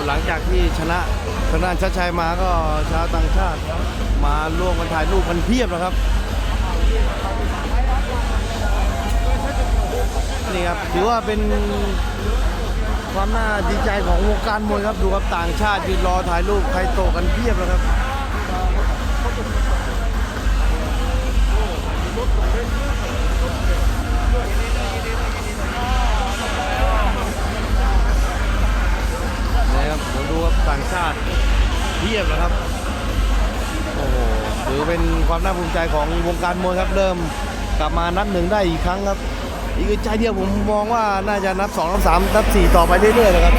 ตหลังจากที่ชนะชนะชัดชัยมาก็ชาวต่างชาติมาร่วมกันถ่ายรูปกันเพียบแล้วครับนี่ครับถือว่าเป็นความน่าดีใจของวงการมวยครับดูครับต่างชาติยืนรอถ่ายรูปไคโตกันเพียบแล้วครับ เพียบแล้วครับ โอ้โหถือเป็นความน่าภูมิใจของวงการมวยครับเริ่มกลับมานับหนึ่งได้อีกครั้งครับ อีกใจเดียวผมมองว่าน่าจะนับสองนับสามนับสี่ต่อไปเรื่อยๆเลยครับ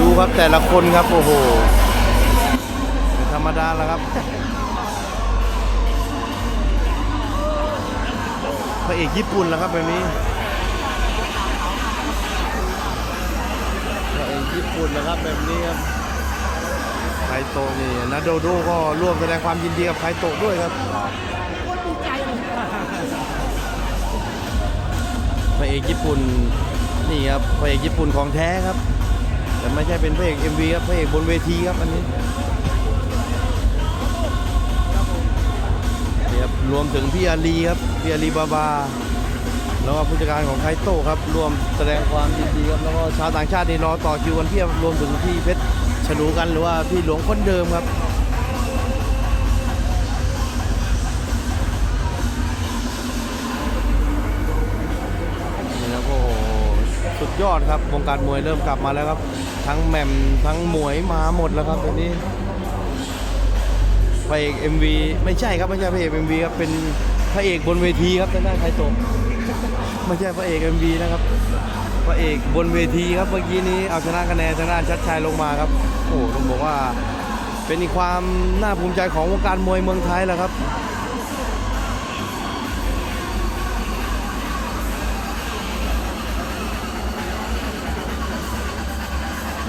ดูครับแต่ละคนครับ โอ้โหธรรมดาแล้วครับพระเอกญี่ปุ่นแล้วครับแบบนี้พระเอกญี่ปุ่นนะครับแบบนี้ครับ ไคโตะนี่นาโดโดก็ร่วมแสดงความยินดีกับไคโตะด้วยครับพระเอกญี่ปุ่นนี่ครับพระเอกญี่ปุ่นของแท้ครับ แต่ไม่ใช่เป็นพระเอก MV ครับพระเอกบนเวทีครับอันนี้นี่ครับรวมถึงพี่อาลีครับพี่อาลีบาบาแล้วก็ผู้จัดการของไคโตะครับ รวมแสดงความยินดีครับแล้วก็ชาวต่างชาตินี่รอต่อคิวกันเพียบรวมถึงพี่เพชร ฉลูกันหรือว่าพี่หลวงคนเดิมครับนี่ครับโอ้สุดยอดครับวงการมวยเริ่มกลับมาแล้วครับ ทั้งแหม่มทั้งหมวยมาหมดแล้วครับตอนนี้พระเอก MV ไม่ใช่ครับไม่ใช่พระเอก MV ครับเป็นพระเอกบนเวทีครับทางด้านไคโตะไม่ใช่พระเอก MV นะครับ พระเอกบนเวทีครับเมื่อกี้นี้เอาชนะคะแนนทางด้านชัดชัยลงมาครับ โอ้ต้องบอกว่า เป็นอีกความน่าภูมิใจของวงการมวยเมืองไทยแหละครับ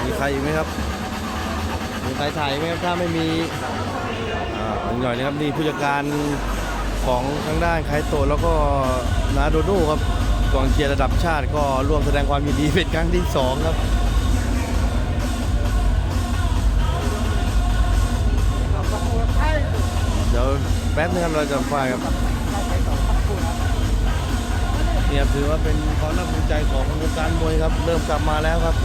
มีใครอีกไหมครับมีใครถ่ายไหมครับถ้าไม่มีอ่าอีกหน่อยนะครับนี่ผู้จัดการของทางด้านไคโตแล้วก็นาโดโดครับ กองเชียร์ระดับชาติก็ร่วมแสดงความยินดีเป็นครั้งที่สองครับเดี๋ยวแป๊บนึงครับเราจะไฟล์ครับเนี่ยถือว่าเป็นความน่าภูมิใจของวงการมวยครับ เริ่มกลับมาแล้วครับ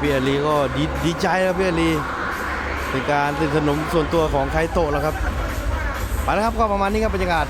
พี่อาลีก็ดีดีใจครับพี่อาลีเป็นการสนิทสนมส่วนตัวของไคโตะแล้วครับไปแล้วครับก็ประมาณนี้ครับบรรยากาศ